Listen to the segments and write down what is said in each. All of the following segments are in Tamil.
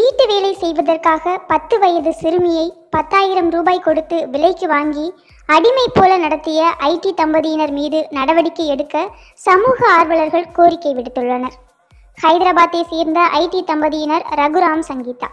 வீட்டு வேலை செய்வதற்காக பத்து வயது சிறுமியை பத்தாயிரம் ரூபாய் கொடுத்து விலைக்கு வாங்கி அடிமை போல நடத்திய ஐடி தம்பதியினர் மீது நடவடிக்கை எடுக்க சமூக ஆர்வலர்கள் கோரிக்கை விடுத்துள்ளனர். ஹைதராபாத்தை சேர்ந்த ஐடி தம்பதியினர் ரகுராம் சங்கீதா.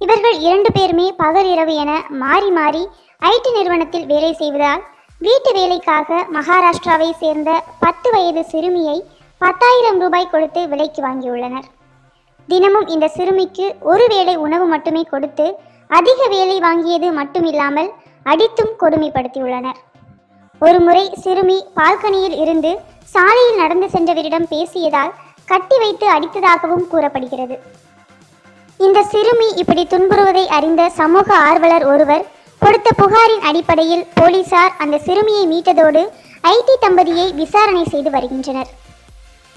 இவர்கள் இரண்டு பேருமே பகல் இரவு என மாறி மாறி ஐடி நிறுவனத்தில் வேலை செய்வதால் வீட்டு வேலைக்காக மகாராஷ்டிராவை சேர்ந்த பத்து வயது சிறுமியை பத்தாயிரம் ரூபாய் கொடுத்து விலைக்கு வாங்கியுள்ளனர். தினமும் இந்த சிறுமிக்கு ஒரு வேளை உணவு மட்டுமே கொடுத்து அதிக வேலை வாங்கியது மட்டுமில்லாமல் அடித்தும் கொடுமைப்படுத்தியுள்ளனர். ஒருமுறை சிறுமி பால்கனியில் இருந்து சாலையில் நடந்து சென்றவரிடம் பேசியதால் கட்டி வைத்து அடித்ததாகவும் கூறப்படுகிறது. இந்த சிறுமி இப்படி துன்புறுவதை அறிந்த சமூக ஆர்வலர் ஒருவர் கொடுத்த புகாரின் அடிப்படையில் போலீசார் அந்த சிறுமியை மீட்டதோடு ஐடி தம்பதியை விசாரணை செய்து வருகின்றனர்.